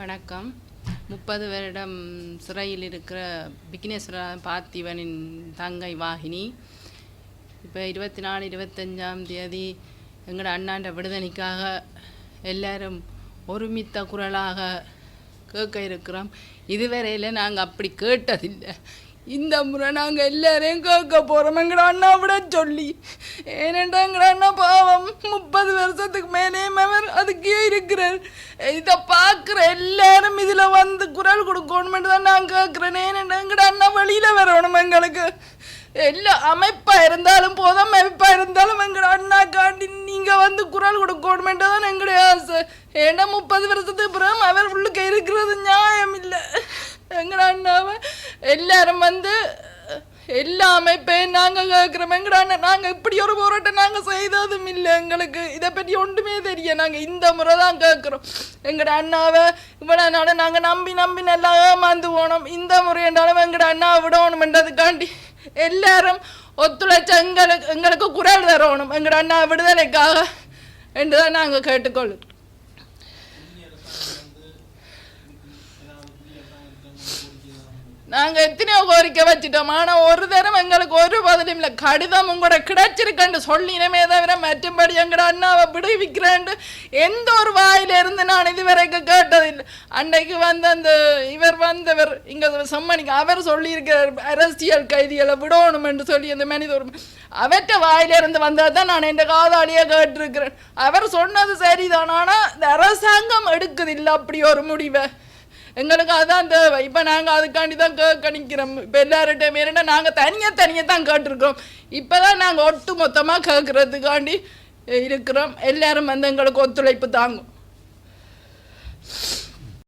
வணக்கம். முப்பது வருடம் சிறையில் இருக்கிற விக்னேஸ்வர பார்த்திவனின் தங்கை வாகினி. இப்போ இருபத்தி நாலு இருபத்தஞ்சாம் தேதி எங்களோட அண்ணாண்ட விடுதலைக்காக எல்லாரும் ஒருமித்த குரலாக கேட்க இருக்கிறோம். இதுவரையில் நாங்கள் அப்படி கேட்டதில்லை. இந்த முறை நாங்கள் எல்லாரையும் கேட்க போகிறோம் எங்கட அண்ணா விட சொல்லி. ஏனென்றா எங்கட அண்ணா பாவம் முப்பது வருஷத்துக்கு மேலே அவர் அதுக்கே இருக்கிறார். இதை பார்க்குற எல்லாரும் இதில் வந்து குரல் கொடுக்கணுமென்று தான் நான் கேட்குறேன். ஏனென்றா எங்கட அண்ணா வெளியில் வரணும் எங்களுக்கு. எல்லா அமைப்பாக இருந்தாலும் போதும் அமைப்பாக இருந்தாலும் எங்கட அண்ணா காண்டி நீங்கள் வந்து குரல் கொடுக்கணுமென்று தான் எங்களுடைய ஆசை. ஏன்னா முப்பது வருஷத்துக்கு பிறகு அவர் உள்ளுக்க இருக்கிறது நியாயம் இல்லை எங்கட அண்ணாவை எல்லாரும் வந்து எல்லாமே இப்போ நாங்கள் கேட்குறோம். எங்கடா நாங்கள் இப்படி ஒரு போராட்டம் நாங்கள் செய்ததும் இல்லை எங்களுக்கு. இதை பற்றி ஒன்றுமே தெரிய நாங்கள் இந்த முறை தான் கேட்குறோம். எங்கட அண்ணாவை இவ்வளோ நாள் நாங்கள் நம்பி நம்பி நல்லா ஏமாந்து போனோம். இந்த முறை என்றாலும் எங்கட அண்ணாவை விடணுமென்றதுக்காண்டி எல்லாரும் ஒத்துழைச்சு எங்களுக்கு எங்களுக்கு குரல் தரணும். எங்கட அண்ணா விடுதலைக்காக என்று தான் நாங்கள் கேட்டுக்கொள்ளும் நாங்கள் எத்தனையோ கோரிக்கை வச்சுட்டோம். ஆனால் ஒரு தரம் எங்களுக்கு ஒரு பதிலும் இல்லை. கடிதம் உங்களோட கிடைச்சிருக்கேன்னு சொல்லினமே தவிர மற்றும்படி எங்கட அண்ணாவை விடுவிக்கிறேன்ட்டு எந்த ஒரு வாயிலிருந்து நான் இதுவரைக்கும் கேட்டதில்லை. அன்னைக்கு வந்து அந்த இவர் வந்தவர் இங்கே செம்மணிக்கு அவர் சொல்லியிருக்கிறார் அரசியல் கைதிகளை விடணும் என்று சொல்லி அந்த மனித ஒரு அவற்ற வாயிலிருந்து வந்தது தான் நான் என் காதாலியே கேட்டிருக்கிறேன். அவர் சொன்னது சரிதான். ஆனால் இந்த அரசாங்கம் எடுக்குதில்லை அப்படி ஒரு முடிவை. எங்களுக்கு அதான் தேவை. இப்போ நாங்கள் அதுக்காண்டி தான் கேட்க நிற்கிறோம் இப்போ எல்லார்கிட்டையும் என்னென்னா நாங்கள் தனியாக தனியாக தான் கேட்டிருக்கிறோம். இப்போ தான் நாங்கள் ஒட்டு மொத்தமாக கேட்குறதுக்காண்டி இருக்கிறோம். எல்லாரும் வந்து எங்களுக்கு ஒத்துழைப்பு தாங்கும்.